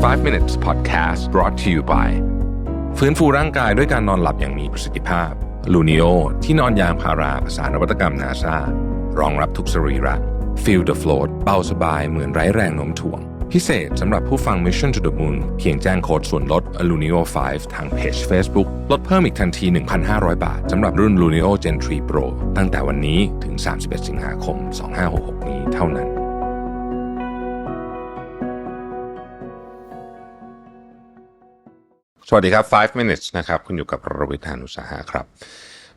5 minutes podcast brought to you by ฟื้นฟูร่างกายด้วยการนอนหลับอย่างมีประสิทธิภาพลูนิโอที่นอนยางพาราภาษานวัตกรรมนาซารองรับทุกสรีระ Feel the float เบาสบายเหมือนไร้แรงโน้มถ่วง พิเศษสำหรับผู้ฟัง Mission to the Moon เพียงแจ้งโค้ดส่วนลด Lunio 5 ทางเพจ Facebook ลดเพิ่มอีกทันที 1,500 บาทสำหรับรุ่น Lunio Gen 3 Pro ตั้งแต่วันนี้ถึง 31 สิงหาคม 2566 นี้เท่านั้น วัสดีครับ 5 minutes นะครับ คุณอยู่กับรวิทานุสาหะครับ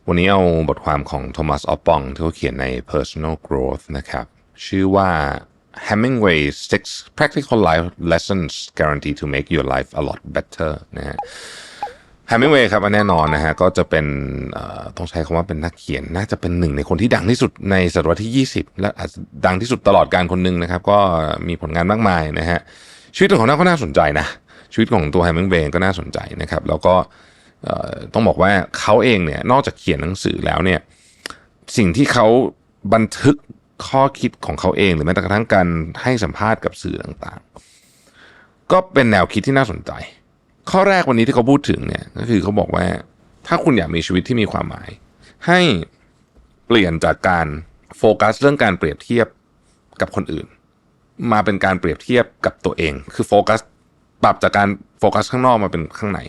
วันนี้เอาบทความของโทมัสออปปองที่เขาเขียนใน personal growth นะครับ ชื่อว่า Hemingway Six practical life lessons guaranteed to make your life a lot better นะฮะ Hemingway ครับแน่นอนนะฮะก็จะเป็นต้องใช้คำว่าเป็นนักเขียนน่าจะเป็นหนึ่งในคนที่ดังที่สุดในศตวรรษที่ 20 และอาจจะดังที่สุดตลอดการคนหนึ่งนะครับ ก็มีผลงานมากมายนะฮะชีวิตของเขาก็น่าสนใจนะ ชีวิตของตัว Hemingway ก็น่าสนใจนะครับ แล้วก็ต้องบอกว่าเขาเองเนี่ยนอกจากเขียนหนังสือแล้วเนี่ยสิ่งที่เขาบันทึกข้อคิดของเขาเองหรือแม้แต่กระทั่งการให้สัมภาษณ์กับสื่อต่างๆ ก็เป็นแนวคิดที่น่าสนใจ ข้อแรกวันนี้ที่เขาพูดถึงเนี่ยก็คือเขาบอกว่าถ้าคุณอยากมีชีวิตที่มีความหมาย ให้เปลี่ยนจากการโฟกัสเรื่องการเปรียบเทียบกับคนอื่น มาเป็นการเปรียบเทียบกับตัวเอง คือโฟกัส ปรับจากการโฟกัสข้างนอกมาเป็นข้างใน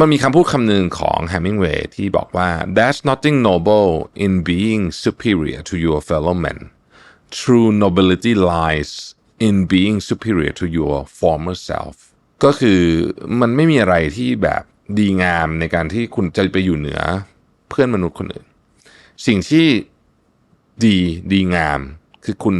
มันมีคำพูดคำหนึ่งของ Hemingway ที่บอกว่า there's nothing noble in being superior to your fellow men true nobility lies in being superior to your former self ก็คือมันไม่มีอะไรที่แบบดีงามในการที่คุณจะไปอยู่เหนือเพื่อนมนุษย์คนอื่น สิ่งที่ดีดีงามคือคุณ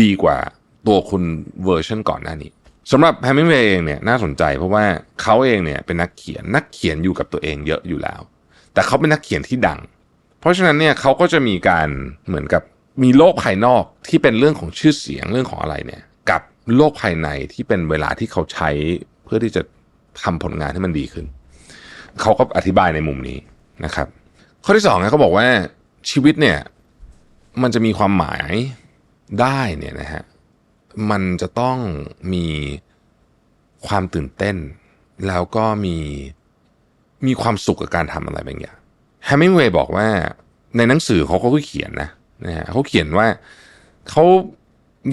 ดีกว่าตัวคุณเวอร์ชันก่อนหน้านี้ สำหรับแฮมิงเวย์เองเนี่ยน่าสนใจเพราะว่าเขาเองเนี่ยเป็นนักเขียนนักเขียนอยู่กับตัวเองเยอะอยู่แล้ว แต่เขาเป็นนักเขียนที่ดัง เพราะฉะนั้นเนี่ยเขาก็จะมีการเหมือนกับมีโลกภายนอกที่เป็นเรื่องของชื่อเสียงเรื่องของอะไรเนี่ย กับโลกภายในที่เป็นเวลาที่เขาใช้เพื่อที่จะทำผลงานให้มันดีขึ้น เขาก็อธิบายในมุมนี้นะครับ ข้อที่สองนะเขาบอกว่าชีวิตเนี่ยมันจะมีความหมายได้เนี่ยนะฮะ มันจะต้องมีความตื่นเต้น แล้วก็มีมีความสุขกับการทำอะไรบางอย่างแฮมิงเวย์บอกว่าในหนังสือเขาเขาก็เขียนนะนะฮะเขาเขียนว่าเขา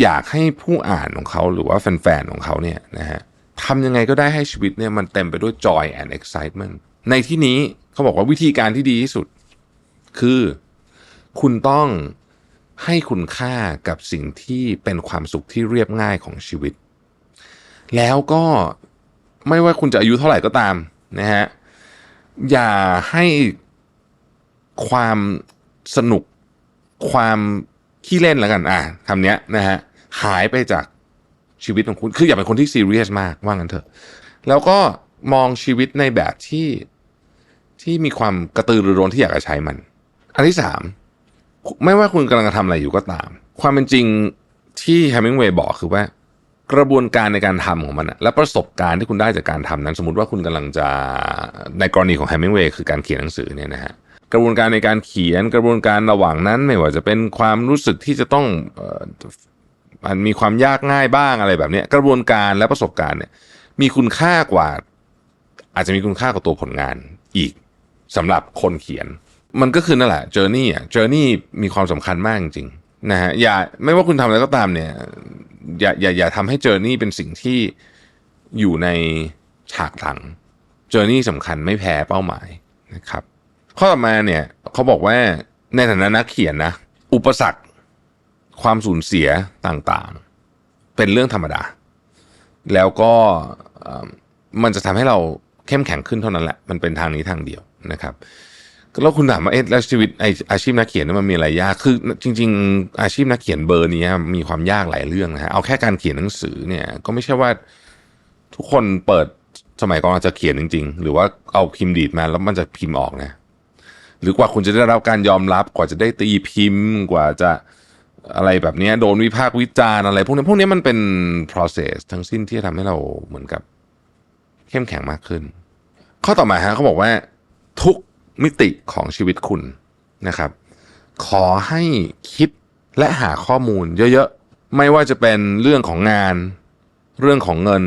อยากให้ผู้อ่านของเขาหรือว่าแฟนๆของเขาเนี่ยนะฮะทำยังไงก็ได้ให้ชีวิตเนี่ยมันเต็มไปด้วย joy and excitement ในที่นี้เขาบอกว่าวิธีการที่ดีที่สุด คือคุณต้อง ให้คุณค่ากับสิ่งที่เป็นความสุขที่เรียบง่ายของชีวิต แล้วก็ไม่ว่าคุณจะอายุเท่าไหร่ก็ตามนะฮะอย่าให้ความสนุกความขี้เล่นแล้วกันอะคำเนี้ยนะฮะหายไปจากชีวิตของคุณ คืออย่าเป็นคนที่ซีเรียสมากว่างั้นเถอะ แล้วก็มองชีวิตในแบบที่ที่มีความกระตือรือร้นที่อยากจะใช้มัน อันที่สาม ไม่ว่าคุณกำลังทำอะไรอยู่ก็ตาม ความเป็นจริงที่แฮมิงเวย์บอกคือว่า กระบวนการในการทำของมันและประสบการณ์ที่คุณได้จากการทำนั้น สมมติว่าคุณกำลังจะในกรณีของแฮมิงเวย์คือการเขียนหนังสือเนี่ยนะฮะกระบวนการในการเขียนกระบวนการระหว่างนั้น ไม่ว่าจะเป็นความรู้สึกที่จะต้องมันมีความยากง่ายบ้างอะไรแบบนี้กระบวนการและประสบการณ์เนี่ย มีคุณค่ากว่า อาจจะมีคุณค่ากว่าตัวผลงานอีกสำหรับคนเขียน มันก็คือนั่นแหละเจอร์นี่อะเจอร์นี่มีความสำคัญมากจริงๆนะฮะอย่าไม่ว่าคุณทำอะไรก็ตามเนี่ย อย่าอย่าอย่าทำให้เจอร์นี่เป็นสิ่งที่อยู่ในฉากหลังเจอร์นี่สำคัญไม่แพ้เป้าหมายนะครับ ข้อต่อมาเนี่ยเขาบอกว่าในฐานะนักเขียนนะ อุปสรรคความสูญเสียต่างๆ เป็นเรื่องธรรมดา แล้วก็มันจะทำให้เราเข้มแข็งขึ้นเท่านั้นแหละ มันเป็นทางนี้ทางเดียวนะครับ แล้วคุณถามว่าเอ๊ะแล้วชีวิตไออาชีพนักเขียนมันมีอะไรยาก คือจริง ๆ อาชีพนักเขียนเบอร์นี้มีความยากหลายเรื่องนะฮะ เอาแค่การเขียนหนังสือเนี่ย ก็ไม่ใช่ว่าทุกคนเปิดสมัยก่อนจะเขียนจริง ๆ หรือว่าเอาพิมพ์ดีดมาแล้วมันจะพิมพ์ออกนะ หรือกว่าคุณจะได้รับการยอมรับกว่าจะได้ตีพิมพ์กว่าจะอะไรแบบนี้โดนวิพากษ์วิจารณ์อะไรพวกนี้พวกนี้มันเป็น process ทั้งสิ้นที่ทำให้เราเหมือนกับ เข้มแข็งมากขึ้น ข้อต่อมาฮะเขาบอกว่าทุก มิติของชีวิตคุณนะครับ ขอให้คิดและหาข้อมูลเยอะๆ ไม่ว่าจะเป็นเรื่องของงาน เรื่องของเงิน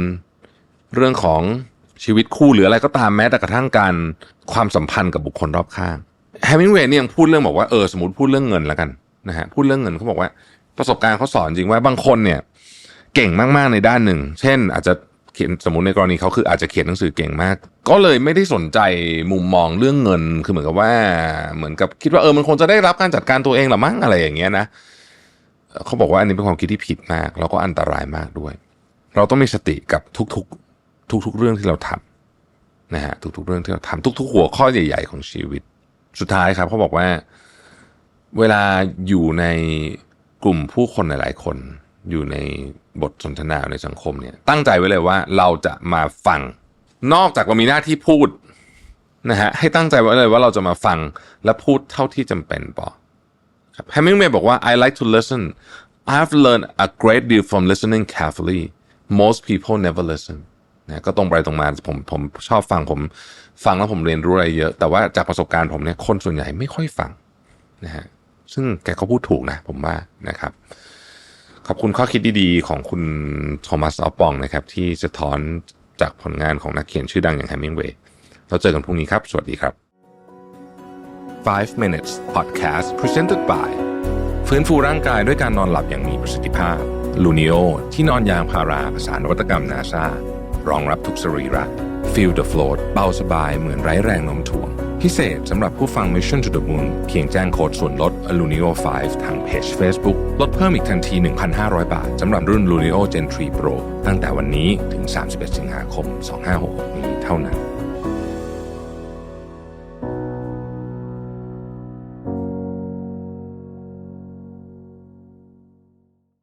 เรื่องของชีวิตคู่หรืออะไรก็ตามแม้แต่กระทั่งการความสัมพันธ์กับบุคคลรอบข้างแฮมิงเวย์เนี่ยยังพูดเรื่องบอกว่าเออสมมติพูดเรื่องเงินแล้วกันนะฮะพูดเรื่องเงินเขาบอกว่าประสบการณ์เขาสอนจริงว่าบางคนเนี่ยเก่งมากๆในด้านหนึ่ง เช่น อาจจะ เขียนสมมติในกรณีเขาคืออาจจะเขียนหนังสือเก่งมาก ก็เลยไม่ได้สนใจมุมมองเรื่องเงิน คือเหมือนกับว่า เหมือนกับคิดว่าเออมันคงจะได้รับการจัดการตัวเองหรือมั้งอะไรอย่างเงี้ยนะเขาบอกว่าอันนี้เป็นความคิดที่ผิดมาก แล้วก็อันตรายมากด้วย เราต้องมีสติกับทุกๆ ทุก ๆ เรื่องที่เราทำนะฮะทุก ๆ เรื่องที่เราทำทุก ๆ หัวข้อใหญ่ ๆ ของชีวิต สุดท้ายครับเขาบอกว่า เวลาอยู่ในกลุ่มผู้คนหลาย ๆ คน อยู่ในบทสนทนาในสังคมเนี่ยตั้งใจไว้เลยว่าเราจะมาฟัง นอกจากเรามีหน้าที่พูดนะฮะให้ตั้งใจไว้เลยว่าเราจะมาฟังและพูดเท่าที่จำเป็นปอครับแฮมมิงเมย์บอกว่า I like to listen I've learned a great deal from listening carefully most people never listen นะก็ตรงไปตรงมาผมผมชอบฟังผมฟังแล้วผมเรียนรู้อะไรเยอะ แต่ว่าจากประสบการณ์ผมเนี่ยคนส่วนใหญ่ไม่ค่อยฟังนะฮะซึ่งแกก็พูดถูกนะผมว่านะครับ ขอบคุณข้อคิดดีๆ ของคุณโทมัสออปปองนะครับ ที่สะท้อนจากผลงานของนักเขียนชื่อดังอย่างแฮมมิงเวย์เราเจอกันพรุ่งนี้ครับ สวัสดีครับ 5 minutes podcast presented by ฟื้นฟูร่างกายด้วยการนอนหลับอย่างมีประสิทธิภาพลูนิโอที่นอนยางพาราภาษานวัตกรรมนาซารองรับทุกสรีระ Feel the float เบาสบายเหมือนไร้แรงโน้มถ่วง พิเศษสำหรับผู้ฟัง Mission to the Moon เพียงแจ้งโค้ดส่วนลด Alunio 5 ทางเพจ Facebook ลดเพิ่มอีกทันที 1,500 บาทสำหรับรุ่น Lunio Gen 3 Pro ตั้งแต่วันนี้ถึง 31 สิงหาคม 2566 นี้เท่านั้น